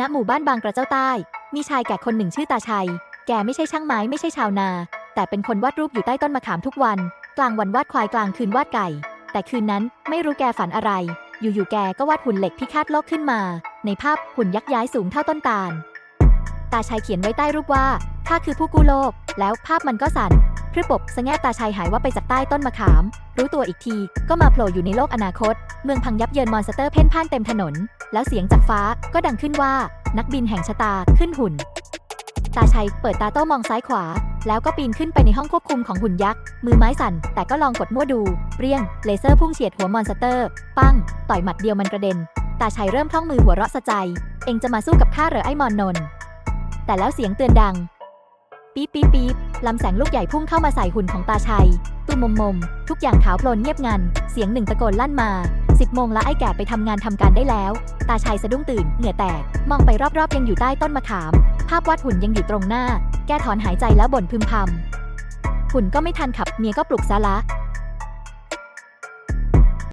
ณหมู่บ้านบางกระเจ้าใต้ มีชายแก่คนหนึ่งชื่อตาชัย แกไม่ใช่ช่างไม้ไม่ใช่ชาวนา แต่เป็นคนวาดรูปอยู่ใต้ต้นมะขามทุกวัน กลางวันวาดควายกลางคืนวาดไก่ แต่คืนนั้นไม่รู้แกฝันอะไร อยู่ๆแกก็วาดหุ่นเหล็กพิฆาตโลกขึ้นมา ในภาพหุ่นยักษ์ย้ายสูงเท่าต้นตาล ตาชัยเขียนไว้ใต้รูปว่าข้าคือผู้กู้โลก แล้วภาพมันก็สั่นพรึบปสะแงะตาชัยหายว่าไปจากใต้ต้นมะขาม รู้ตัวอีกที ก็มาโผล่อยู่ในโลกอนาคต เมืองพังยับเยินมอนสเตอร์เพ่นพ่านเต็มถนน แล้วเสียงจากฟ้าก็ดังขึ้นว่า นักบินแห่งชะตาขึ้นหุ่น ตาชัยเปิดตาโต้มองซ้ายขวา แล้วก็ปีนขึ้นไปในห้องควบคุมของหุ่นยักษ์ มือไม้สั่น แต่ก็ลองกดมั่วดู เปรี้ยง เลเซอร์พุ่งเฉียดหัวมอนสเตอร์ ปั้ง ต่อยหมัดเดียวมันกระเด็น ตาชัยเริ่มคล่องมือหัวเราะสะใจ เองจะมาสู้กับข้าเหรอไอ้มอนนน แต่แล้วเสียงเตือนดัง ปี๊บปี๊บปี๊บลำแสงลูกใหญ่พุ่งเข้ามาใส่หุ่นของตาชัย ตุมมมม ทุกอย่างขาวโพลนเงียบงัน เสียงหนึ่งตะโกนลั่นมา 10โมงละไอ้แก่ไปทำงานทำการได้แล้ว ตาชัยสะดุ้งตื่น เหงื่อแตก มองไปรอบๆ ยังอยู่ใต้ต้นมะขาม ภาพวาดหุ่นยังอยู่ตรงหน้า แกถอนหายใจแล้วบ่นพึมพำหุ่นก็ไม่ทันขับ เมียก็ปลุกซะละ